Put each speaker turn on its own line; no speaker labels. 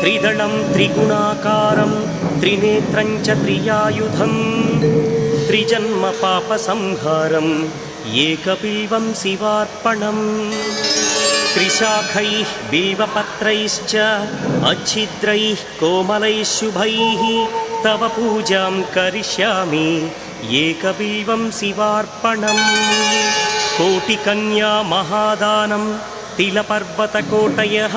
त्रिदलं त्रिगुणाकारं त्रिनेत्रं च त्रियायुधं त्रिजन्मपापसंहारम् एकबिल्वं शिवार्पणम् त्रिशाखैः बिल्वपत्रैश्च अच्छिद्रैः कोमलैः शुभैः तव पूजां करिष्यामि एकपिलं शिवार्पणं कोटिकन्यामहादानं तिलपर्वतकोटयः